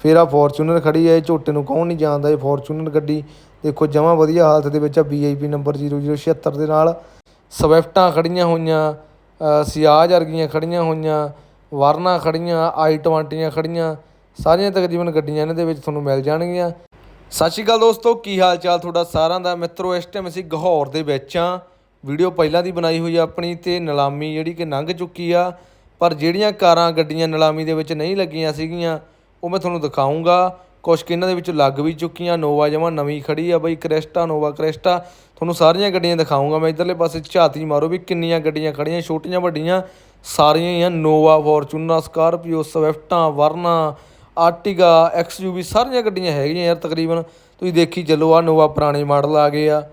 ਫਿਰ ਆ ਫੋਰਚੂਨਰ ਖੜੀ ਹੈ ਇਹ ਝੋਟੇ ਨੂੰ ਕੌਣ ਨਹੀਂ ਜਾਣਦਾ, ਇਹ ਫੋਰਚੂਨਰ ਗੱਡੀ। ਦੇਖੋ, ਜਮਾਂ ਵਧੀਆ ਹਾਲਤ ਦੇ ਵਿੱਚ ਆ ਵੀਆਈਪੀ ਨੰਬਰ 0076 ਦੇ ਨਾਲ। ਸਵਿਫਟਾਂ ਖੜੀਆਂ ਹੋਈਆਂ ਸਿਆਜ ਵਰਗੀਆਂ ਖੜੀਆਂ ਹੋਈਆਂ ਵਰਨਾ ਖੜੀਆਂ ਆਈ 20 ਖੜੀਆਂ, ਸਾਰੀਆਂ ਤਕਰੀਬਨ ਗੱਡੀਆਂ ਇਹਨਾਂ ਦੇ ਵਿੱਚ ਤੁਹਾਨੂੰ ਮਿਲ ਜਾਣਗੀਆਂ। ਸਤਿ ਸ਼੍ਰੀ ਅਕਾਲ ਦੋਸਤੋ, ਕੀ ਹਾਲ ਚਾਲ ਤੁਹਾਡਾ ਸਾਰਿਆਂ ਦਾ? ਮਿੱਤਰੋ, ਇਸ ਟਾਈਮ ਅਸੀਂ ਗਹੌਰ ਦੇ ਵਿੱਚ ਆ। ਵੀਡੀਓ ਪਹਿਲਾਂ ਦੀ ਬਣਾਈ ਹੋਈ ਆ ਆਪਣੀ ਤੇ ਨਿਲਾਮੀ ਜਿਹੜੀ ਕਿ ਲੰਘ ਚੁੱਕੀ ਆ, ਪਰ ਜਿਹੜੀਆਂ ਕਾਰਾਂ ਗੱਡੀਆਂ ਨਿਲਾਮੀ ਦੇ ਵਿੱਚ ਨਹੀਂ ਲੱਗੀਆਂ ਸੀਗੀਆਂ ਉਹ ਮੈਂ ਤੁਹਾਨੂੰ ਦਿਖਾਉਂਗਾ। ਕੁਛ ਕਿ ਇਹਨਾਂ ਦੇ ਵਿੱਚ ਲੱਗ ਵੀ ਚੁੱਕੀਆਂ। ਨੋਵਾ ਜਮਾ ਨਵੀਂ ਖੜੀ ਆ ਬਈ, ਕ੍ਰੈਸਟਾ, ਨੋਵਾ ਕ੍ਰੈਸਟਾ। ਤੁਹਾਨੂੰ ਸਾਰੀਆਂ ਗੱਡੀਆਂ ਦਿਖਾਉਂਗਾ ਮੈਂ। ਇਧਰਲੇ ਪਾਸੇ ਝਾਤੀ ਮਾਰੋ ਵੀ ਕਿੰਨੀਆਂ ਗੱਡੀਆਂ ਖੜੀਆਂ। ਛੋਟੀਆਂ, ਵੱਡੀਆਂ, ਸਾਰੀਆਂ ਹੀ ਆ। ਨੋਵਾ ਫੋਰਚੂਨਰ ਸਕਾਰਪੀਓ, ਸਵਿਫਟਾਂ, ਵਰਨਾ, ਆਰਟੀਗਾ ਐਕਸਯੂਵੀ ਸਾਰੀਆਂ ਗੱਡੀਆਂ ਹੈਗੀਆਂ ਯਾਰ ਤਕਰੀਬਨ। ਤੁਸੀਂ ਦੇਖੀ ਚੱਲੋ ਆ ਨੋਵਾ ਪੁਰਾਣੇ ਮਾਡਲ ਆ ਗਏ ਆ।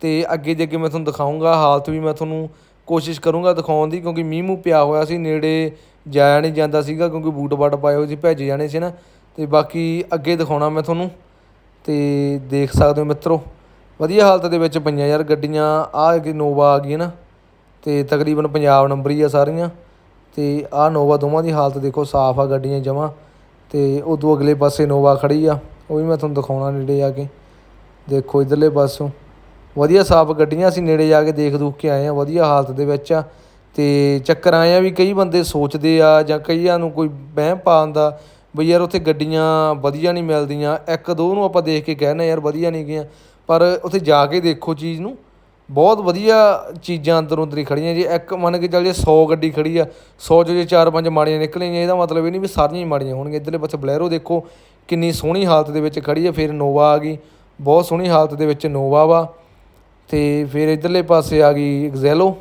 ਤੇ ਅੱਗੇ ਦੇ ਅੱਗੇ ਮੈਂ ਤੁਹਾਨੂੰ ਦਿਖਾਉਂਗਾ। ਹਾਲਤ ਵੀ ਮੈਂ ਤੁਹਾਨੂੰ ਕੋਸ਼ਿਸ਼ ਕਰੂੰਗਾ ਦਿਖਾਉਣ ਦੀ, ਕਿਉਂਕਿ ਮੀਂਹ ਮੂੰਹ ਪਿਆ ਹੋਇਆ ਸੀ, ਨੇੜੇ ਜਾਇਆ ਨਹੀਂ ਜਾਂਦਾ ਸੀਗਾ, ਕਿਉਂਕਿ ਬੂਟ ਬਾਟ ਪਾਏ ਹੋਏ ਸੀ, ਭੇਜੇ ਜਾਣੇ ਸੀ ਨਾ। ਅਤੇ ਬਾਕੀ ਅੱਗੇ ਦਿਖਾਉਣਾ ਮੈਂ ਤੁਹਾਨੂੰ ਅਤੇ ਦੇਖ ਸਕਦੇ ਹੋ ਮਿੱਤਰੋ। ਵਧੀਆ ਹਾਲਤ ਦੇ ਵਿੱਚ ਪਈਆਂ ਯਾਰ ਗੱਡੀਆਂ, ਆਹ ਕਿ ਨੋਵਾ ਆ ਗਈ ਨਾ ਅਤੇ ਤਕਰੀਬਨ ਪੰਜਾਬ ਨੰਬਰ ਹੀ ਆ ਸਾਰੀਆਂ। ਅਤੇ ਆਹ ਨੋਵਾ ਦੋਵਾਂ ਦੀ ਹਾਲਤ ਦੇਖੋ, ਸਾਫ਼ ਆ ਗੱਡੀਆਂ ਜਮਾਂ ਅਤੇ ਉਦੋਂ ਅਗਲੇ ਪਾਸੇ ਨੋਵਾ ਖੜੀ ਆ, ਉਹ ਵੀ ਮੈਂ ਤੁਹਾਨੂੰ ਦਿਖਾਉਣਾ ਨੇੜੇ ਆ ਕੇ। ਦੇਖੋ ਇਧਰਲੇ ਪਾਸੋਂ। ਵਧੀਆ ਸਾਫ਼ ਗੱਡੀਆਂ ਅਸੀਂ ਨੇੜੇ ਜਾ ਕੇ ਦੇਖ ਦੂਖ ਕੇ ਆਏ ਆ ਵਧੀਆ ਹਾਲਤ ਦੇ ਵਿੱਚ ਆ। ਅਤੇ ਚੱਕਰ ਆਏ ਆ ਵੀ ਕਈ ਬੰਦੇ ਸੋਚਦੇ ਆ ਜਾਂ ਕਈਆਂ ਨੂੰ ਕੋਈ ਵਹਿਮ ਪਾਉਂਦਾ ਬਈ ਯਾਰ ਉੱਥੇ ਗੱਡੀਆਂ ਵਧੀਆ ਨਹੀਂ ਮਿਲਦੀਆਂ, ਇੱਕ ਦੋ ਨੂੰ ਆਪਾਂ ਦੇਖ ਕੇ ਕਹਿੰਦੇ ਯਾਰ ਵਧੀਆ ਨਹੀਂ ਗਈਆਂ। ਪਰ ਉੱਥੇ ਜਾ ਕੇ ਦੇਖੋ ਚੀਜ਼ ਨੂੰ, ਬਹੁਤ ਵਧੀਆ ਚੀਜ਼ਾਂ ਅੰਦਰੋਂ ਅੰਦਰ ਹੀ ਖੜੀਆਂ ਜੇ। ਇੱਕ ਮੰਨ ਕੇ ਚੱਲ ਜੇ 100 ਗੱਡੀ ਖੜੀ ਆ 100 ਚੋਂ ਜੇ 4-5 ਮਾੜੀਆਂ ਨਿਕਲੀਆਂ, ਇਹਦਾ ਮਤਲਬ ਇਹ ਨਹੀਂ ਵੀ ਸਾਰੀਆਂ ਹੀ ਮਾੜੀਆਂ ਹੋਣਗੀਆਂ। ਇੱਧਰਲੇ ਪਾਸੇ ਬਲੈਰੋ ਦੇਖੋ, ਕਿੰਨੀ ਸੋਹਣੀ ਹਾਲਤ ਦੇ ਵਿੱਚ ਖੜੀ ਆ, ਫਿਰ ਨੋਵਾ ਆ ਗਈ। ਬਹੁਤ ਸੋਹਣੀ ਹਾਲਤ ਦੇ ਵਿੱਚ ਨੋਵਾ ਵਾ। ਅਤੇ ਫਿਰ ਇੱਧਰਲੇ ਪਾਸੇ ਆ ਗਈ ਐਗਜ਼ੈਲੋ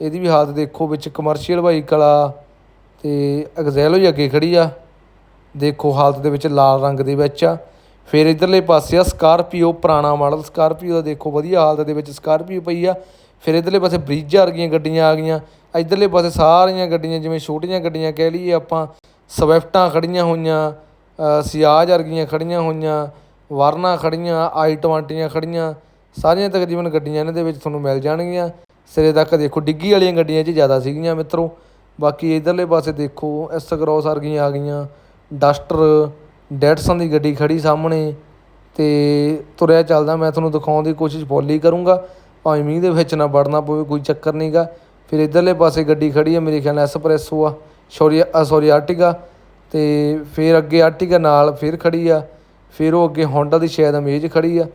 ਇਹਦੀ ਵੀ ਹਾਲਤ ਦੇਖੋ, ਵਿੱਚ ਕਮਰਸ਼ੀਅਲ ਵਾਹੀਕਲ ਆ ਅਤੇ ਐਗਜ਼ੈਲੋ ਹੀ ਅੱਗੇ ਖੜ੍ਹੀ ਆ। ਦੇਖੋ ਹਾਲਤ ਦੇ ਵਿੱਚ ਲਾਲ ਰੰਗ ਦੇ ਵਿੱਚ ਆ। ਫਿਰ ਇਧਰਲੇ ਪਾਸੇ ਆ ਸਕਾਰਪੀਓ ਪੁਰਾਣਾ ਮਾਡਲ ਸਕਾਰਪੀਓ ਦਾ ਦੇਖੋ, ਵਧੀਆ ਹਾਲਤ ਦੇ ਵਿੱਚ ਸਕਾਰਪੀਓ ਪਈ ਆ। ਫਿਰ ਇਧਰਲੇ ਪਾਸੇ ਬ੍ਰਿਜ ਵਰਗੀਆਂ ਗੱਡੀਆਂ ਆ ਗਈਆਂ। ਇਧਰਲੇ ਪਾਸੇ ਸਾਰੀਆਂ ਗੱਡੀਆਂ, ਜਿਵੇਂ ਛੋਟੀਆਂ ਗੱਡੀਆਂ ਕਹਿ ਲਈਏ ਆਪਾਂ ਸਵਿਫਟਾਂ ਖੜੀਆਂ ਹੋਈਆਂ ਸਿਆਜ ਵਰਗੀਆਂ ਖੜੀਆਂ ਹੋਈਆਂ ਵਰਨਾ ਖੜੀਆਂ ਆਈ 20 ਖੜੀਆਂ। ਸਾਰੀਆਂ ਤਕਰੀਬਨ ਗੱਡੀਆਂ ਇਹਨਾਂ ਦੇ ਵਿੱਚ ਤੁਹਾਨੂੰ ਮਿਲ ਜਾਣਗੀਆਂ। ਸਿਰੇ ਤੱਕ ਦੇਖੋ, ਡਿੱਗੀ ਵਾਲੀਆਂ ਗੱਡੀਆਂ 'ਚ ਜ਼ਿਆਦਾ ਸੀਗੀਆਂ ਮਿੱਤਰੋ। ਬਾਕੀ ਇਧਰਲੇ ਪਾਸੇ ਦੇਖੋ ਐਸ ਕਰੋਸ ਵਰਗੀਆਂ ਆ ਗਈਆਂ। ਡਸਟਰ ਡੈਟਸਨ ਦੀ ਗੱਡੀ ਖੜੀ ਸਾਹਮਣੇ ਤੇ ਤੁਰਿਆ ਚੱਲਦਾ। ਮੈਂ ਤੁਹਾਨੂੰ ਦਿਖਾਉਣ ਦੀ ਕੋਸ਼ਿਸ਼ ਫੁੱਲ ਹੀ ਕਰੂੰਗਾ। ਭਾਵੇਂ ਮੀਂਹ ਦੇ ਵਿੱਚ ਨਾ ਵੜਨਾ ਪਵੇ, ਕੋਈ ਚੱਕਰ ਨਹੀਂਗਾ ਫਿਰ ਇਧਰਲੇ ਪਾਸੇ ਗੱਡੀ ਖੜੀ ਹੈ ਮੇਰੇ ਖਿਆਲ ਨਾਲ ਐਸਪ੍ਰੈਸੋ ਆ ਸੌਰੀ ਸੌਰੀ ਆਰਟੀਗਾ ਤੇ ਫਿਰ ਅੱਗੇ ਆਰਟੀਗਾ ਨਾਲ ਫਿਰ ਖੜੀ ਆ। ਫਿਰ ਉਹ ਅੱਗੇ ਹੋਂਡਾ ਦੀ ਸ਼ਾਇਦ ਅਮੇਜ ਖੜੀ ਆ।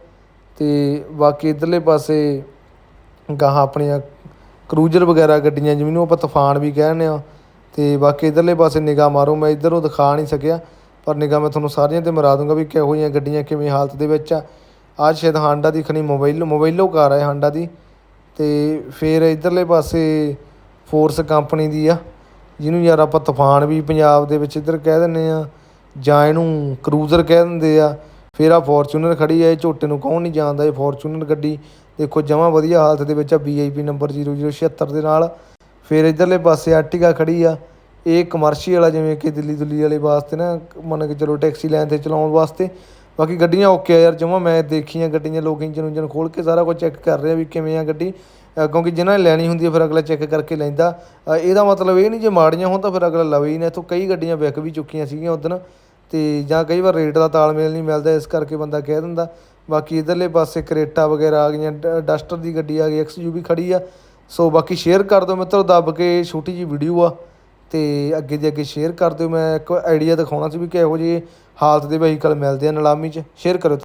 ਅਤੇ ਬਾਕੀ ਇੱਧਰਲੇ ਪਾਸੇ ਗਾਹਾਂ ਆਪਣੀਆਂ ਕਰੂਜ਼ਰ ਵਗੈਰਾ ਗੱਡੀਆਂ ਜਿਹਨੂੰ ਆਪਾਂ ਤੂਫਾਨ ਵੀ ਕਹਿੰਦੇ ਹਾਂ ਅਤੇ ਬਾਕੀ ਇੱਧਰਲੇ ਪਾਸੇ ਨਿਗਾਹ ਮਾਰੋ, ਮੈਂ ਇੱਧਰੋਂ ਦਿਖਾ ਨਹੀਂ ਸਕਿਆ, ਪਰ ਨਿਗਾਹ ਮੈਂ ਤੁਹਾਨੂੰ ਸਾਰੀਆਂ ਤੇ ਮਰਾ ਦੂੰਗਾ ਵੀ ਕਿਹੋ ਜਿਹੀਆਂ ਗੱਡੀਆਂ ਕਿਵੇਂ ਹਾਲਤ ਦੇ ਵਿੱਚ ਆ। ਆਹ ਸ਼ਾਇਦ ਹਾਂਡਾ ਦੀ ਖਣੀ ਮੋਬਾਈਲ ਮੋਬਾਈਲੋ ਕਾਰ ਹੈ ਹਾਂਡਾ ਦੀ ਅਤੇ ਫਿਰ ਇੱਧਰਲੇ ਪਾਸੇ ਫੋਰਸ ਕੰਪਨੀ ਦੀ ਆ, ਜਿਹਨੂੰ ਯਾਰ ਆਪਾਂ ਤੂਫਾਨ ਵੀ ਪੰਜਾਬ ਦੇ ਵਿੱਚ ਇੱਧਰ ਕਹਿ ਦਿੰਦੇ ਆ ਜਾਂ ਇਹਨੂੰ ਕਰੂਜ਼ਰ ਕਹਿ ਦਿੰਦੇ ਆ ਫਿਰ ਆ ਫੋਰਚੂਨਰ ਖੜੀ ਆ, ਇਹ ਝੋਟੇ ਨੂੰ ਕੌਣ ਨਹੀਂ ਜਾਣਦਾ, ਇਹ ਫੋਰਚੂਨਰ ਗੱਡੀ। ਦੇਖੋ, ਜਮਾਂ ਵਧੀਆ ਹਾਲਤ ਦੇ ਵਿੱਚ ਆ ਵੀਆਈਪੀ ਨੰਬਰ 0076 ਦੇ ਨਾਲ। ਫਿਰ ਇਧਰਲੇ ਪਾਸੇ ਆਰਟੀਗਾ ਖੜੀ ਆ, ਇਹ ਕਮਰਸ਼ੀਅਲ ਆ, ਜਿਵੇਂ ਕਿ ਦਿੱਲੀ ਦੁੱਲੀ ਵਾਲੇ ਵਾਸਤੇ ਨਾ, ਮੰਨ ਕੇ ਚਲੋ ਟੈਕਸੀ ਲਾਈਨ ਤੇ ਚਲਾਉਣ ਵਾਸਤੇ। ਬਾਕੀ ਗੱਡੀਆਂ ਓਕੇ ਆ ਯਾਰ, ਜਮਾਂ ਮੈਂ ਦੇਖੀਆਂ ਗੱਡੀਆਂ, ਲੋਕ ਇੰਜਨ ਉਂਜਨ ਖੋਲ ਕੇ ਸਾਰਾ ਕੁਝ ਚੈੱਕ ਕਰ ਰਹੇ ਆ ਵੀ ਕਿਵੇਂ ਆ ਗੱਡੀ। ਕਿਉਂਕਿ ਜਿਨ੍ਹਾਂ ਨੇ ਲੈਣੀ ਹੁੰਦੀ ਹੈ ਫਿਰ ਅਗਲਾ ਚੈੱਕ ਕਰਕੇ ਲੈਂਦਾ। ਇਹਦਾ ਮਤਲਬ ਇਹ ਨਹੀਂ ਜੇ ਮਾੜੀਆਂ ਹੋਣ ਤਾਂ ਫਿਰ ਅਗਲਾ ਲਵੇ ਹੀ ਨਾ, ਇੱਥੋਂ ਕਈ ਗੱਡੀਆਂ ਵਿਕ ਵੀ ਚੁੱਕੀਆਂ ਸੀਗੀਆਂ ਉਦੋਂ। ਅਤੇ ਜਾਂ ਕਈ ਵਾਰ ਰੇਟ ਦਾ ਤਾਲਮੇਲ ਨਹੀਂ ਮਿਲਦਾ, ਇਸ ਕਰਕੇ ਬੰਦਾ ਕਹਿ ਦਿੰਦਾ, ਬਾਕੀ ਇੱਧਰਲੇ ਪਾਸੇ ਕਰੇਟਾ ਵਗੈਰਾ ਆ ਗਈਆਂ, ਡ- ਡਸਟਰ ਦੀ ਗੱਡੀ ਆ ਗਈ ਐਕਸਯੂਵੀ ਖੜੀ ਆ। ਸੋ ਬਾਕੀ ਸ਼ੇਅਰ ਕਰ ਦਿਓ ਮਿੱਤਰੋ, ਦੱਬ ਕੇ ਛੋਟੀ ਜੀ ਵੀਡੀਓ ਆ, ਤੇ ਅੱਗੇ ਦੇ ਅੱਗੇ ਸ਼ੇਅਰ ਕਰ ਦਿਓ। ਮੈਂ ਇੱਕ ਆਈਡੀਆ ਦਿਖਾਉਣਾ ਸੀ ਵੀ ਕਿਹੋ ਜਿਹੇ ਹਾਲਤ ਦੇ ਵਹੀਕਲ ਮਿਲਦੇ ਆ, ਨਿਲਾਮੀ 'ਚ। ਸ਼ੇਅਰ ਕਰੋ